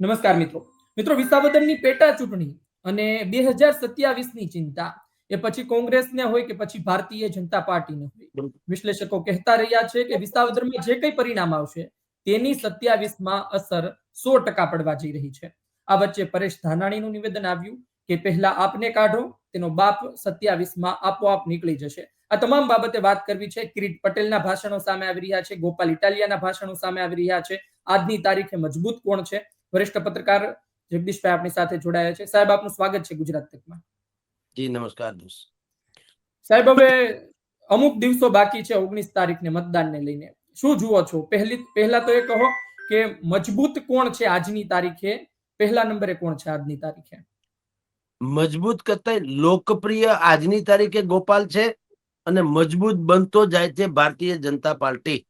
નમસ્કાર મિત્રો. મિત્રો વિસાવદનની પેટા ચૂંટણી અને બે હજાર સત્યાવીસની ચિંતા, એ પછી કોંગ્રેસને હોય કે પછી ભારતીય જનતા પાર્ટીને હોય. વિશ્લેષકો કહેતા રહ્યા છે કે વિસાવદરમાં જે કંઈ પરિણામ આવશે, તેની સત્યાવીસમાં અસર સો ટકા પડવા જઈ રહી છે. આ વચ્ચે પરેશ ધાનાણીનું નિવેદન આવ્યું કે પહેલા આપને કાઢો, તેનો બાપ સત્યાવીસમાં આપોઆપ નીકળી જશે. આ તમામ બાબતે વાત કરવી છે. કિરીટ પટેલના ભાષણો સામે આવી રહ્યા છે. ગોપાલ ઇટાલિયાના ભાષણો સામે આવી રહ્યા છે. આજની તારીખે મજબૂત કોણ છે? વરિષ્ઠ પત્રકાર જગદીશભાઈ આપણી સાથે જોડાયા છે. સાહેબ આપનું સ્વાગત છે ગુજરાત તકમાં. જી નમસ્કાર દોસ્ત. સાહેબ હવે અમુક દિવસો બાકી છે ઓગણીસ તારીખને મતદાનને લઈને. શું જુઓ છો? પહેલી પહેલા તો એ કહો કે મજબૂત કોણ છે આજની તારીખે? પહેલા નંબરે કોણ છે આજની તારીખે? મજબૂત કરતા લોકપ્રિય આજની તારીખે ગોપાલ છે અને મજબૂત બનતો જાય છે ભારતીય જનતા પાર્ટી.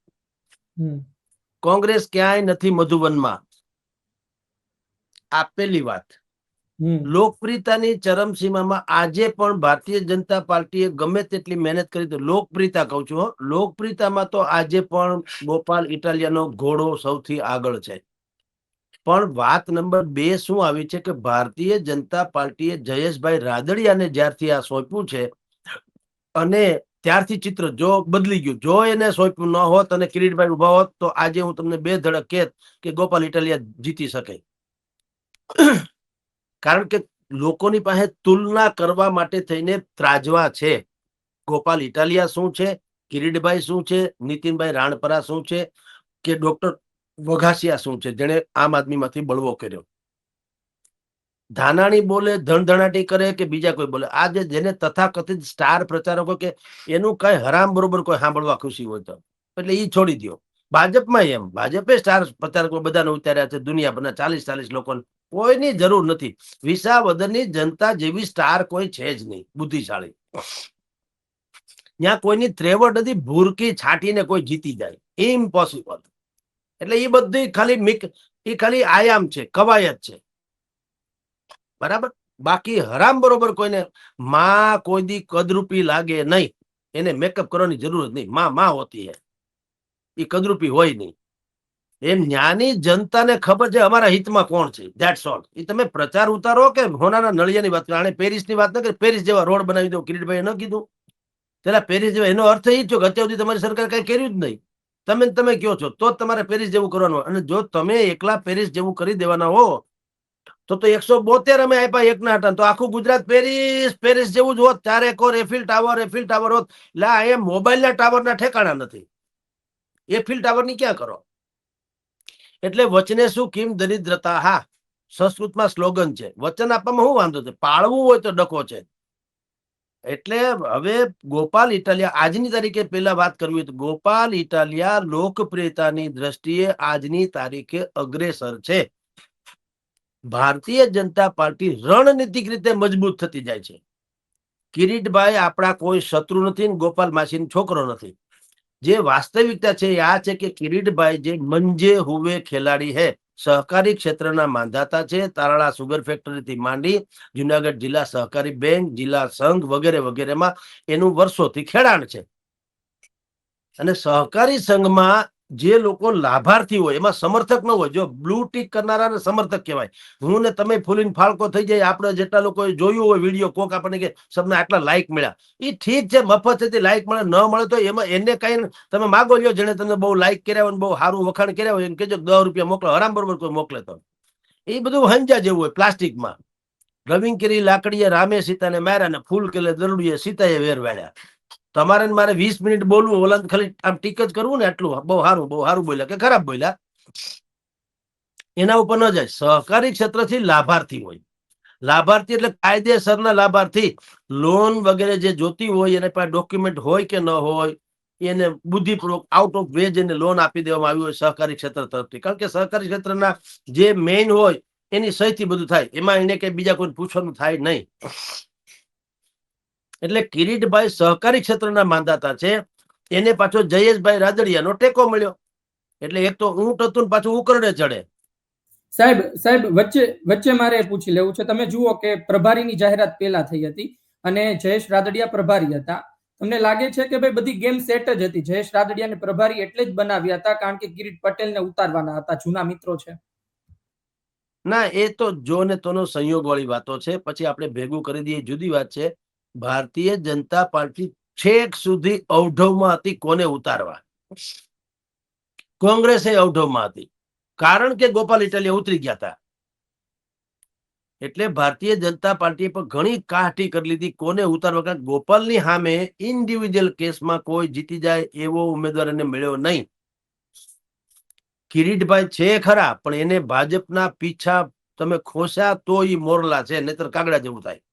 કોંગ્રેસ ક્યાંય નથી મધુબનમાં આ પહેલી વાત લોકપ્રિયતાની ચરમસીમામાં આજે પણ ભારતીય જનતા પાર્ટીએ ગમે તેટલી મહેનત કરી તો લોકપ્રિયતા કહું છું લોકપ્રિયતામાં તો આજે પણ ગોપાલ ઇટાલિયાનો ઘોડો સૌથી આગળ છે. પણ વાત નંબર બે શું આવી છે કે ભારતીય જનતા પાર્ટીએ જયેશભાઈ રાદડિયાને જ્યારથી આ સોંપ્યું છે અને ત્યારથી ચિત્ર જો બદલી ગયું. જો એને સોંપ્યું ન હોત અને કિરીટભાઈ ઊભા હોત તો આજે હું તમને બે ધડક કહેત કે ગોપાલ ઇટાલિયા જીતી શકે. કારણ કે લોકોની પાસે તુલના કરવા માટે થઈને ત્રાજવા છે. ગોપાલ, ઇટાલિયા શું છે? કિરીટભાઈ શું છે? નીતિનભાઈ રાણપરા શું છે? કે ડોક્ટર વઘાસિયા શું છે? જેણે આમ આદમીમાંથી બળવો કર્યો. ધાનાણી બોલે, ધણધણાટી કરે કે બીજા કોઈ બોલે? આ જે જેને તથાકથિત સ્ટાર પ્રચારકો કે એનું કઈ હરામ બરોબર કોઈ સાંભળવા ખુશી હોય તો. એટલે એ છોડી દો ભાજપમાં એમ. ભાજપે સ્ટાર પ્રચારકો બધાને ઉતાર્યા છે દુનિયાભરના ચાલીસ ચાલીસ લોકોને. કોઈની જરૂર નથી. વિસાવદરની જનતા જેવી સ્ટાર કોઈ છે જ નહીં. બુદ્ધિશાળી. ત્યાં કોઈની ત્રેવટ નથી, ભૂરકી છાંટીને કોઈ જીતી જાય. ઇમ્પોસિબલ એટલે એ બધી ખાલી મિક એ ખાલી આયામ છે, કવાયત છે. બરાબર? બાકી હરામ બરોબર કોઈને માં કોઈ દી કદરૂપી લાગે નહીં. એને મેકઅપ કરવાની જરૂર જ નહીં. માં માં હોતી હે. એ કદરૂપી હોય નહીં. એમ જ્ઞાની જનતાને ખબર છે અમારા હિતમાં કોણ છે. ધેટ્સ ઓલ એ તમે પ્રચાર ઉતારો કે હોનાના નળિયાની વાત કરો. આણે પેરિસની વાત ન કરી, પેરિસ જેવા રોડ બનાવી દો. કિરીટભાઈ ન કીધું. પેલા પેરિસ જેવા, એનો અર્થ એ છે કે અત્યાર સુધી તમારી સરકાર કઈ કર્યું જ નહીં. તમે તમે કયો છો, તો તમારે પેરિસ જેવું કરવાનું. અને જો તમે એકલા પેરિસ જેવું કરી દેવાના હો, તો તો એકસો બોતેર અમે આપ્યા એકના હતા. તો આખું ગુજરાત પેરિસ પેરિસ જેવું જ હોત. ચારેકો રેફિલ ટાવર, એફિલ ટાવર હોત. એટલે આ એ મોબાઈલના ટાવરના ઠેકાણા નથી. એફિલ ટાવરની ક્યાં કરો? એટલે વચને શું? કિમ દરિદ્રતા. હા, સંસ્કૃતમાં સ્લોગન છે. વચન આપવામાં શું વાંધો છે? પાળવું હોય તો ડકો છે. એટલે હવે ગોપાલ ઇટાલિયા, આજની તારીખે પેલા વાત કરવી તો ગોપાલ ઇટાલિયા લોકપ્રિયતાની દ્રષ્ટિએ આજની તારીખે અગ્રેસર છે. ભારતીય જનતા પાર્ટી રણનીતિક રીતે મજબૂત થતી જાય છે. કિરીટભાઈ, આપણા કોઈ શત્રુ નથી ગોપાલ માસીનો છોકરો નથી. જે વાસ્તવિકતા છે એ આ છે કે કિરીટભાઈ જે મંજે હુવે ખેલાડી હે, સહકારી ક્ષેત્રના માંધાતા છે, તારાળા સુગર ફેક્ટરીથી માંડી જુનાગઢ જિલ્લા સહકારી બેંક, જિલ્લા સંઘ વગેરે વગેરેમાં એનું વર્ષોથી ખેડાણ છે. અને સહકારી સંઘમાં જે લોકો લાભાર્થી હોય, એમાં સમર્થક ન હોય, જો બ્લુ ટીક કરનારાને સમર્થક કહેવાય. હું ને તમે ફૂલીને ફાળકો થઈ જાય, આપણે જેટલા લોકોએ જોયું હોય વીડિયો કોક આપણને કે સબને આટલા લાઇક મળ્યા. એ ઠીક છે, મફત છે લાઇક મળે, ન મળે તો એમાં, એને કઈ તમે માગો લ્યો જેને તમને બહુ લાઇક કર્યા હોય બહુ સારું વખાણ કર્યા હોય એને કહેજો, દસ રૂપિયા મોકલો, હરામ બરોબર કોઈ મોકલે તો. એ બધું હંજા જેવું હોય, પ્લાસ્ટિકમાં. રવિંગ કરી લાકડીએ રામે સીતાને માર્યા ને ફૂલ કેલે દરડીએ સીતાએ વેર વાળ્યા તમારે મારે વીસ મિનિટ બોલવું ઓલા ખાલી આમ ટીક જ કરવું ને આટલું. બહુ સારું બહુ સારું બોલ્યા કે ખરાબ બોલ્યા. એના ઉપર ન જાય. સહકારી ક્ષેત્રથી લાભાર્થી હોય. લાભાર્થી એટલે કાયદેસરના લાભાર્થી. લોન વગેરે જે જોતી હોય, એને પાસે ડોક્યુમેન્ટ હોય કે ન હોય, એને બુદ્ધિપૂર્વક આઉટ ઓફ વેજ એને લોન આપી દેવામાં આવ્યું હોય સહકારી ક્ષેત્ર તરફથી. કારણ કે સહકારી ક્ષેત્રના જે મેઇન હોય, એની સહીથી બધું થાય. એમાં એને કઈ બીજા કોઈ પૂછવાનું થાય નહીં. એટલે કિરીટભાઈ સહકારી ક્ષેત્રના માંદાતા છે. એને પાછો જયેશભાઈ રાદડિયાનો ટેકો મળ્યો. એટલે એક તો ઊંટ હતું પાછું ઉકરડે ચડે. સાહેબ સાહેબ વચ્ચે વચ્ચે મારે પૂછી લેવું છે. તમે જુઓ કે પ્રભારીની જાહેરાત પહેલા થઈ હતી અને જયેશ રાદડિયા પ્રભારી હતા. તમને લાગે છે કે ભાઈ બધી ગેમ સેટ જ હતી? જયેશ રાદડિયાને પ્રભારી એટલે જ બનાવ્યા હતા કારણ કે કિરીટ પટેલને ઉતારવાના હતા. જૂના મિત્રો છે. ના એ તો જો ને તોનો સંયોગ વાળી વાતો છે. પછી આપણે ભેગું કરી દઈએ. જુદી વાત છે. ભારતીય જનતા પાર્ટી છેક સુધી અવઢવમાં હતી, કોને ઉતારવા? કોંગ્રેસે અવઢવમાં હતી. કારણ કે ગોપાલ ઇટાલિયા ઉતરી ગયા હતા. એટલે ભારતીય જનતા પાર્ટીએ પણ ઘણી કાઠી કરી લીધી. કોને ઉતારવા? કારણ ગોપાલની સામે ઇન્ડિવિજ્યુઅલ કેસમાં કોઈ જીતી જાય એવો ઉમેદવાર એને મળ્યો નહીં. કિરીટભાઈ છે ખરા, પણ એને ભાજપના પીછા તમે ખોસ્યા તો એ મોરલા છે, નહીતર કાગડા જેવું થાય.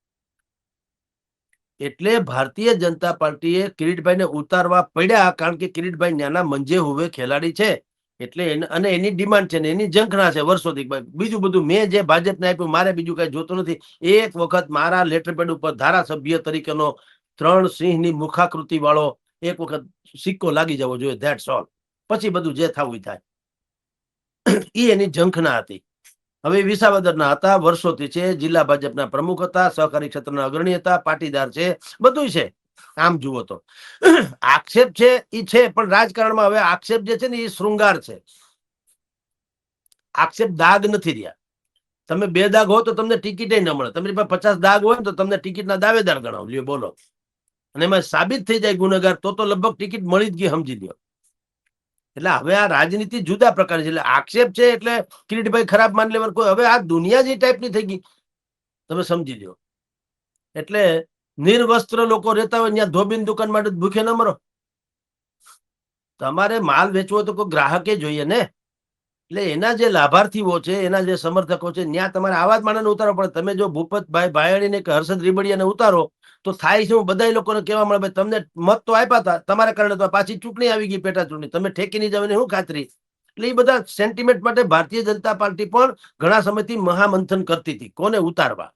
એટલે ભારતીય જનતા પાર્ટીએ કિરીટભાઈને ઉતારવા પડ્યા કારણ કે કિરીટભાઈ નાના મંજે હુવે ખેલાડી છે. એટલે અને એની ડિમાન્ડ છે ને એની ઝંખના છે વર્ષોથી. બીજું બધું મેં જે ભાજપને આપ્યું, મારે બીજું કઈ જોતું નથી. એક વખત મારા લેટરપેડ ઉપર ધારાસભ્ય તરીકેનો ત્રણ સિંહની મુખાકૃતિ વાળો એક વખત સિક્કો લાગી જવો જોઈએ ધેટ્સ ઓલ પછી બધું જે થવું થાય. એ એની ઝંખના હતી. હવે વિસાવદરના હતા, વર્ષોથી છે, જિલ્લા ભાજપના પ્રમુખ હતા, સહકારી ક્ષેત્રના અગ્રણી હતા, પાટીદાર છે બધું છે. આમ જુઓ તો. આક્ષેપ છે એ છે, પણ રાજકારણમાં હવે આક્ષેપ જે છે ને એ શૃંગાર છે. આક્ષેપ દાગ નથી રહ્યા. તમે બે દાગ હો તો તમને ટિકિટે ન મળે. તમારી પાસે પચાસ દાગ હોય તો તમને ટિકિટના દાવેદાર ગણાવ. લ્યો, બોલો. અને એમાં સાબિત થઈ જાય ગુનેગાર, તો તો લગભગ ટિકિટ મળી જ ગઈ, સમજી લ્યો. એટલે હવે આ રાજનીતિ જુદા પ્રકારની છે. એટલે આક્ષેપ છે એટલે કિરીટભાઈ ખરાબ માની લેવાનું. કોઈ હવે આ દુનિયા જે ટાઈપની થઈ ગઈ, તમે સમજી લ્યો. એટલે નિર્વસ્ત્ર લોકો રહેતા હોય, ત્યાં ધોબીન દુકાન માટે ભૂખે ન મરો. તમારે માલ વેચવો તો કોઈ ગ્રાહકે જોઈએ ને? એટલે એના જે લાભાર્થીઓ છે, એના જે સમર્થકો છે ત્યાં તમારે આવા જ માણસને ઉતારો પડે. તમે જો ભૂપતભાઈ ભાયણીને કે હર્ષદ રીબડિયાને ઉતારો, તો થાય છે હું બધા લોકોને કહેવા મળે તમને મત તો આપ્યા હતા, તમારા કારણે તો પાછી ચૂંટણી આવી ગઈ, પેટા ચૂંટણી. તમે ઠેકી નહીં જાવ શું ખાતરી? એટલે એ બધા સેન્ટિમેન્ટ માટે ભારતીય જનતા પાર્ટી પણ ઘણા સમયથી મહામંથન કરતી હતી. કોને ઉતારવા?